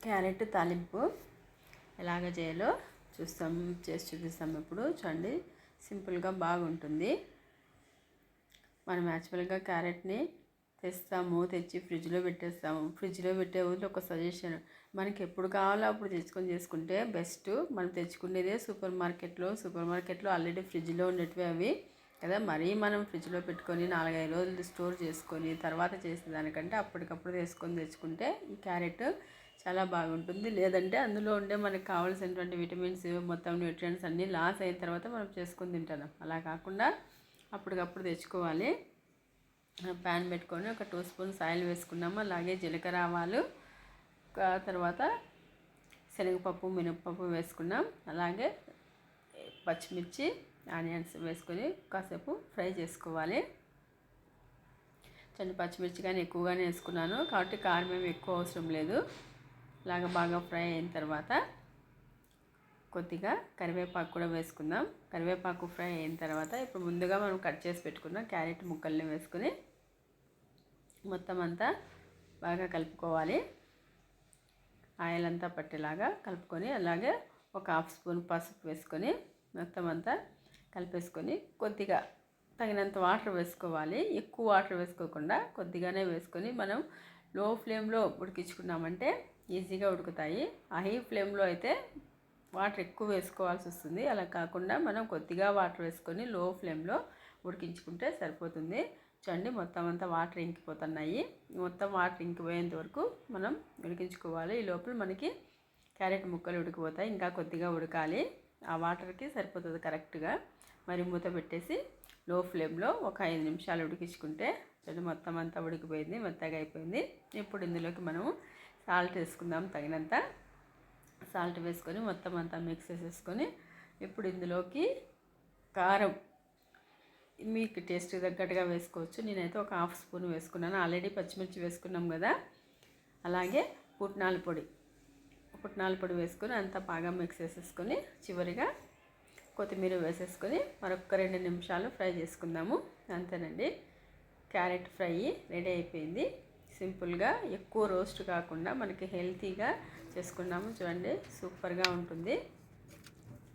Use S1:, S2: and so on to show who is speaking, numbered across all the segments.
S1: Carrot తాలింపు ఎలాగ చేయాలో చూస్తాం చేసి చూపిస్తాం ఇప్పుడు. చూడండి సింపుల్గా బాగుంటుంది. మనం యాక్చువల్గా క్యారెట్ని తెస్తాము తెచ్చి ఫ్రిడ్జ్లో పెట్టేస్తాము. ఫ్రిడ్జ్లో పెట్టే వదిలి ఒక సజెషన్ మనకి ఎప్పుడు కావాలో అప్పుడు తెచ్చుకొని చేసుకుంటే బెస్ట్. మనం తెచ్చుకునేదే సూపర్ మార్కెట్లో సూపర్ మార్కెట్లో ఆల్రెడీ ఫ్రిడ్జ్లో ఉండేటివి అవి కదా. మరీ మనం ఫ్రిడ్జ్లో పెట్టుకొని నాలుగైదు రోజులు స్టోర్ చేసుకొని తర్వాత చేసేదానికంటే అప్పటికప్పుడు వేసుకొని తెచ్చుకుంటే ఈ క్యారెట్ చాలా బాగుంటుంది. లేదంటే అందులో ఉండే మనకు కావాల్సినటువంటి విటమిన్స్ మొత్తం న్యూట్రియంట్స్ అన్నీ లాస్ అయిన తర్వాత మనం చేసుకొని తింటాం అలా కాకుండా అప్పటికప్పుడు తెచ్చుకోవాలి. ప్యాన్ పెట్టుకొని ఒక టూ స్పూన్స్ ఆయిల్ వేసుకున్నాము. అలాగే జీలకర్ర ఆవాలు తర్వాత శనగపప్పు మినపప్పు వేసుకున్నాం. అలాగే పచ్చిమిర్చి ఆనియన్స్ వేసుకొని కాసేపు ఫ్రై చేసుకోవాలి. చండి పచ్చిమిర్చి కానీ ఎక్కువగానే వేసుకున్నాను. కాబట్టి కారం ఏమి ఎక్కువ అవసరం లేదు. ఇలాగ బాగా ఫ్రై అయిన తర్వాత కొద్దిగా కరివేపాకు కూడా వేసుకుందాం. కరివేపాకు ఫ్రై అయిన తర్వాత ఇప్పుడు ముందుగా మనం కట్ చేసి పెట్టుకున్న క్యారెట్ ముక్కల్ని వేసుకుని మొత్తం అంతా బాగా కలుపుకోవాలి. ఆయిల్ అంతా పట్టేలాగా కలుపుకొని అలాగే ఒక హాఫ్ స్పూన్ పసుపు వేసుకొని మొత్తం అంతా కలిపేసుకొని కొద్దిగా తగినంత వాటర్ వేసుకోవాలి. ఎక్కువ వాటర్ వేసుకోకుండా కొద్దిగానే వేసుకొని మనం లో ఫ్లేమ్లో ఉడికించుకున్నామంటే ఈజీగా ఉడుకుతాయి. హై ఫ్లేమ్లో అయితే వాటర్ ఎక్కువ వేసుకోవాల్సి వస్తుంది. అలా కాకుండా మనం కొద్దిగా వాటర్ వేసుకొని లో ఫ్లేమ్లో ఉడికించుకుంటే సరిపోతుంది. చూడండి మొత్తం అంతా వాటర్ ఇంకిపోతున్నాయి. మొత్తం వాటర్ ఇంకిపోయేంత వరకు మనం ఉడికించుకోవాలి. ఈ లోపల మనకి క్యారెట్ ముక్కలు ఉడికిపోతాయి. ఇంకా కొద్దిగా ఉడకాలి. ఆ వాటర్కి సరిపోతుంది కరెక్ట్గా. మరి మూత పెట్టేసి లో ఫ్లేమ్లో ఒక ఐదు నిమిషాలు ఉడికించుకుంటే చూడండి మొత్తం అంతా ఉడికిపోయింది మెత్తగా అయిపోయింది. ఇప్పుడు ఇందులోకి మనము సాల్ట్ వేసుకుందాం తగినంత. సాల్ట్ వేసుకొని మొత్తం అంతా మిక్స్ చేసేసుకొని ఇప్పుడు ఇందులోకి కారం మీకు టేస్ట్ తగ్గట్టుగా వేసుకోవచ్చు. నేనైతే ఒక హాఫ్ స్పూన్ వేసుకున్నాను. ఆల్రెడీ పచ్చిమిర్చి వేసుకున్నాం కదా. అలాగే పుట్నాల పొడి పుట్నాల పొడి వేసుకొని అంతా బాగా మిక్స్ చేసేసుకొని చివరిగా కొత్తిమీర వేసేసుకొని మరొక రెండు నిమిషాలు ఫ్రై చేసుకుందాము. అంతేనండి. క్యారెట్ ఫ్రై రెడీ అయిపోయింది. సింపుల్గా ఎక్కువ రోస్ట్ కాకుండా మనకి హెల్తీగా చేసుకున్నాము చూడండి. సూపర్గా ఉంటుంది.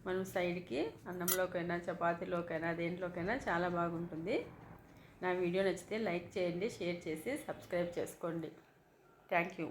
S1: మనం సైడ్కి అన్నంలోకైనా చపాతీలోకైనా దేంట్లోకైనా చాలా బాగుంటుంది. నా వీడియో నచ్చితే లైక్ చేయండి షేర్ చేసి సబ్స్క్రైబ్ చేసుకోండి. Thank you.